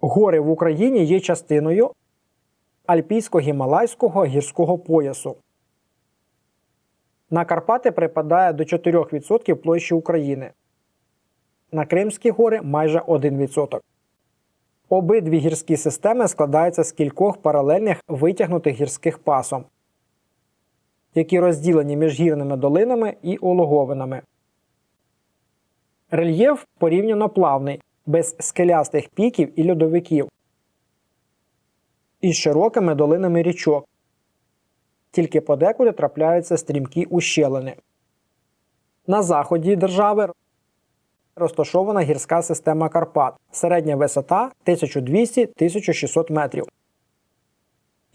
Гори в Україні є частиною Альпійсько-Гімалайського гірського поясу. На Карпати припадає до 4% площі України. На Кримські гори майже 1%. Обидві гірські системи складаються з кількох паралельних витягнутих гірських пасом, які розділені між гірними долинами і улоговинами. Рельєф порівняно плавний, без скелястих піків і льодовиків, із широкими долинами річок. Тільки подекуди трапляються стрімкі ущелини. На заході держави розташована гірська система Карпат. Середня висота 1200-1600 метрів.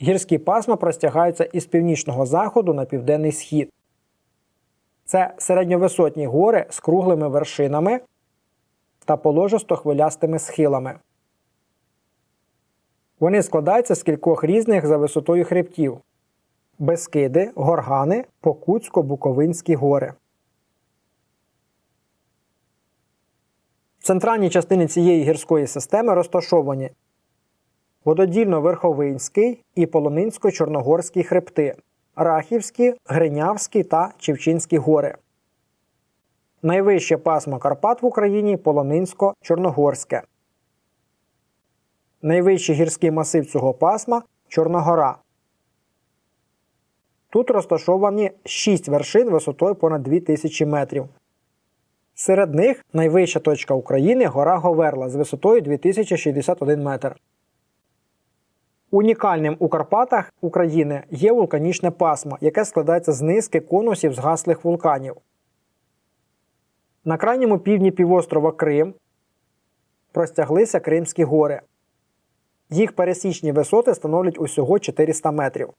Гірські пасма простягаються із північного заходу на південний схід. Це середньовисотні гори з круглими вершинами та положисто хвилястими схилами. Вони складаються з кількох різних за висотою хребтів: Бескиди, Горгани, Покутсько-Буковинські гори. В центральній частині цієї гірської системи розташовані Вододільно-Верховинський і Полонинсько-Чорногорський хребти, Рахівські, Гринявські та Чівчинські гори. Найвище пасмо Карпат в Україні Полонинсько-Чорногорське. Найвищий гірський масив цього пасма Чорногора. Тут розташовані 6 вершин висотою понад 2000 метрів. Серед них найвища точка України гора Говерла з висотою 2061 метр. Унікальним у Карпатах України є вулканічне пасмо, яке складається з низки конусів згаслих вулканів. На крайньому півдні півострова Крим простяглися Кримські гори. Їх пересічні висоти становлять усього 400 метрів.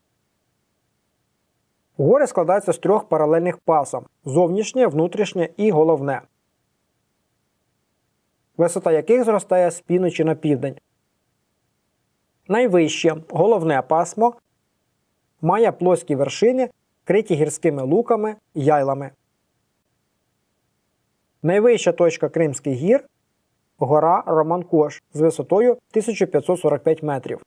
Гори складаються з трьох паралельних пасом зовнішнє, внутрішнє і головне, висота яких зростає з півночі на південь. Найвище головне пасмо має плоскі вершини, криті гірськими луками яйлами. Найвища точка Кримських гір гора Романкош з висотою 1545 метрів.